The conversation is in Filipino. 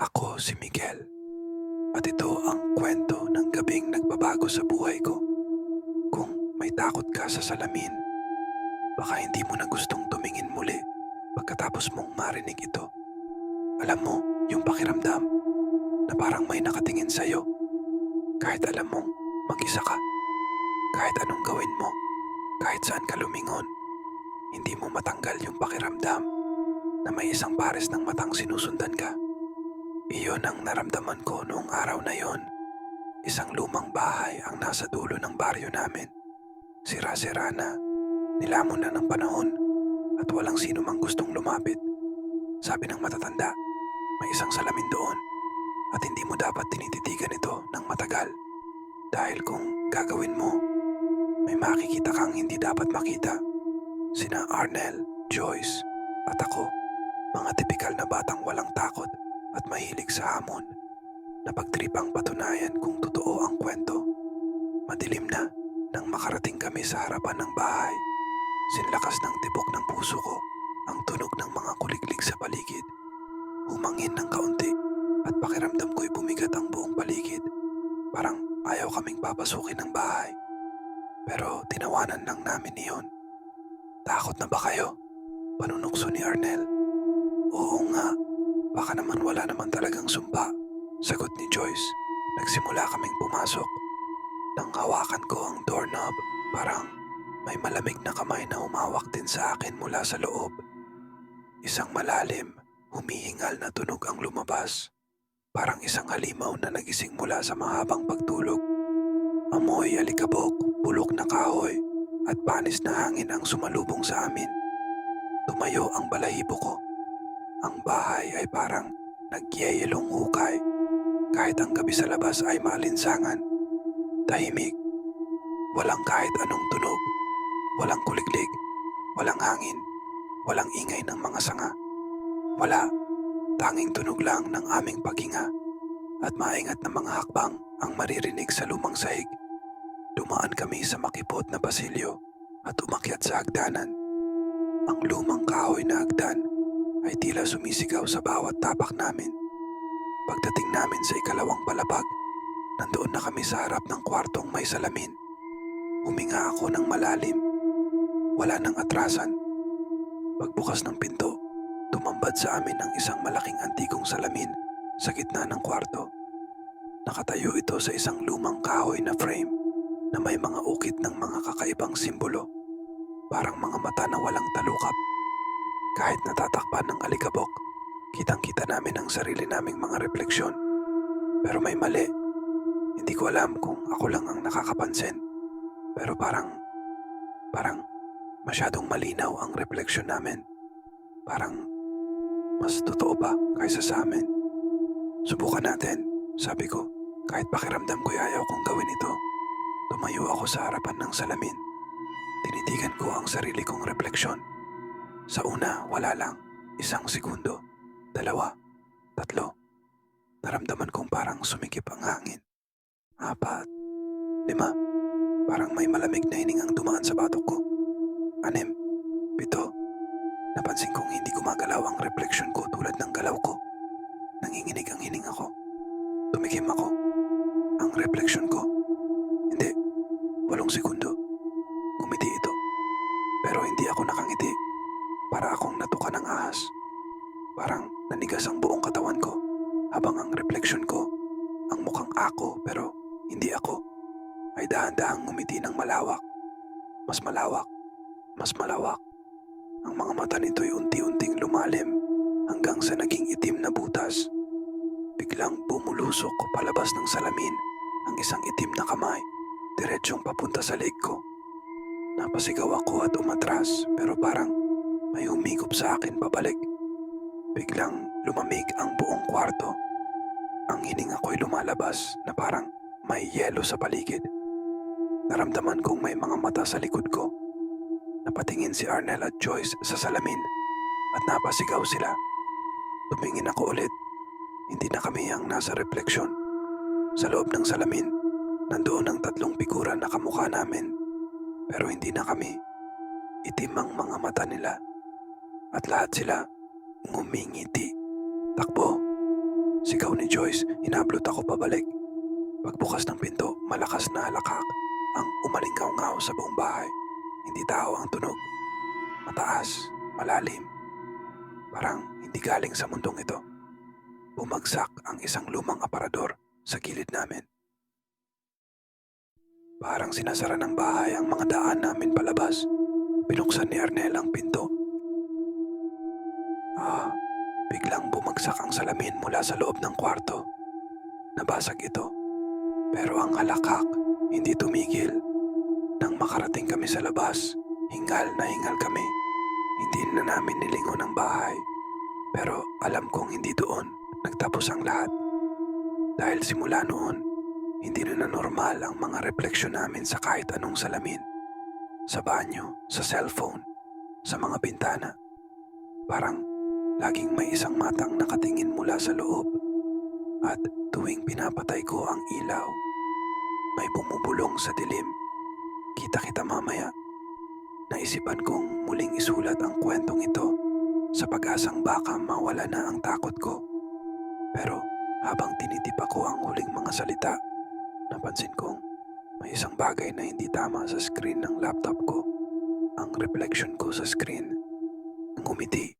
Ako si Miguel. At ito ang kwento ng gabing nagbabago sa buhay ko. Kung may takot ka sa salamin, baka hindi mo na gustong tumingin muli pagkatapos mong marinig ito. Alam mo, yung pakiramdam na parang may nakatingin sa'yo. Kahit alam mong mag-isa ka. Kahit anong gawin mo. Kahit saan ka lumingon. Hindi mo matanggal yung pakiramdam na may isang pares ng matang sinusundan ka. Iyon ang naramdaman ko noong araw na yon. Isang lumang bahay ang nasa dulo ng baryo namin. Sira-sira na, nilamon na ng panahon at walang sino mang gustong lumapit. Sabi ng matatanda, may isang salamin doon at hindi mo dapat tinititigan ito ng matagal. Dahil kung gagawin mo, may makikita kang hindi dapat makita. Sina Arnel, Joyce at ako, mga tipikal na batang walang takot at mahilig sa hamon. Napagtripang patunayan kung totoo ang kwento. Madilim na nang makarating kami sa harapan ng bahay. Sinlakas ng tibok ng puso ko ang tunog ng mga kuliglig sa paligid. Humangin ng kaunti at pakiramdam ko'y bumigat ang buong paligid. Parang ayaw kaming papasukin ng bahay. Pero tinawanan lang namin iyon. Takot na ba kayo? Panunukso ni Arnel. Baka naman wala naman talagang sumpa. Sagot ni Joyce. Nagsimula kaming pumasok. Nang hawakan ko ang doorknob, parang may malamig na kamay na humawak din sa akin mula sa loob. Isang malalim, humihingal na tunog ang lumabas. Parang isang halimaw na nagising mula sa mahabang pagtulog. Amoy alikabok, bulok na kahoy, at panis na hangin ang sumalubong sa amin. Tumayo ang balahibo ko. Ang bahay ay parang nagyayelong hukay. Kahit ang gabi sa labas ay maalinsangan. Tahimik. Walang kahit anong tunog. Walang kuliglig. Walang hangin. Walang ingay ng mga sanga. Wala. Tanging tunog lang ng aming paghinga at maingat na mga hakbang ang maririnig sa lumang sahig. Dumaan kami sa makipot na basilyo at umakyat sa hagdanan. Ang lumang kahoy na hagdan ay tila sumisigaw sa bawat tapak namin. Pagdating namin sa ikalawang palapag, nandoon na kami sa harap ng kwartong may salamin. Huminga ako ng malalim. Wala nang atrasan. Pagbukas ng pinto, tumambad sa amin ang isang malaking antikong salamin sa gitna ng kwarto. Nakatayo ito sa isang lumang kahoy na frame na may mga ukit ng mga kakaibang simbolo. Parang mga mata na walang talukap. Kahit natatakpan ng alikabok, kitang-kita namin ang sarili naming mga refleksyon. Pero may mali. Hindi ko alam kung ako lang ang nakakapansin. Pero parang, parang masyadong malinaw ang refleksyon namin. Parang mas totoo pa kaysa sa amin. Subukan natin, sabi ko, kahit pakiramdam ko'y ayaw kong gawin ito. Tumayo ako sa harapan ng salamin. Tinitigan ko ang sarili kong refleksyon. Sa una, wala lang. Isang segundo. Dalawa. Tatlo. Naramdaman kong parang sumikip ang hangin. Apat. Lima. Parang may malamig na hiningang dumaan sa batok ko. Anim. Pito. Napansin kong hindi gumagalaw ang refleksyon ko tulad ng galaw ko. Nanginginig ang hininga ko. Tumikim ako. Ang refleksyon ko. Hindi. Walong segundo. Gumiti ito. Pero hindi ako nakangiti. Ako pero hindi ako, ay dahan-dahang ngumiti ng malawak. Mas malawak. Mas malawak. Ang mga mata nito'y unti-unting lumalim hanggang sa naging itim na butas. Biglang bumulusok ko palabas ng salamin ang isang itim na kamay, diretsyong papunta sa leg ko. Napasigaw ako at umatras pero parang may humigop sa akin pabalik. Biglang lumamig ang buong kwarto. Ang hininga ko'y lumalabas na parang may yelo sa paligid. Naramdaman kong may mga mata sa likod ko. Napatingin si Arnel at Joyce sa salamin at napasigaw sila. Tumingin ako ulit. Hindi na kami ang nasa refleksyon. Sa loob ng salamin, nandoon ang tatlong figura na kamukha namin. Pero hindi na kami. Itim ang mga mata nila. At lahat sila ngumingiti. Takbo. Sigaw ni Joyce, inablot ako pabalik. Pagbukas ng pinto, malakas na halakak ang umalingaw-ngaw sa buong bahay. Hindi tao ang tunog. Mataas, malalim. Parang hindi galing sa mundong ito. Bumagsak ang isang lumang aparador sa gilid namin. Parang sinasara ng bahay ang mga daan namin palabas. Pinuksan ni Arnel ang pinto. Ah, biglang bumagsak ang salamin mula sa loob ng kwarto. Nabasag ito. Pero ang halakak hindi tumigil. Nang makarating kami sa labas, hingal na hingal kami. Hindi na namin nilingon ang bahay. Pero alam kong hindi doon nagtapos ang lahat. Dahil simula noon, hindi na normal ang mga refleksyon namin sa kahit anong salamin. Sa banyo, sa cellphone, sa mga bintana. Parang laging may isang matang nakatingin mula sa loob. At tuwing pinapatay ko ang ilaw, may bumubulong sa dilim. Kita kita mamaya. Naisipan kong muling isulat ang kwentong ito sa pag-asang baka mawala na ang takot ko. Pero habang tinitip ako ang huling mga salita, napansin kong may isang bagay na hindi tama sa screen ng laptop ko. Ang reflection ko sa screen, ngumiti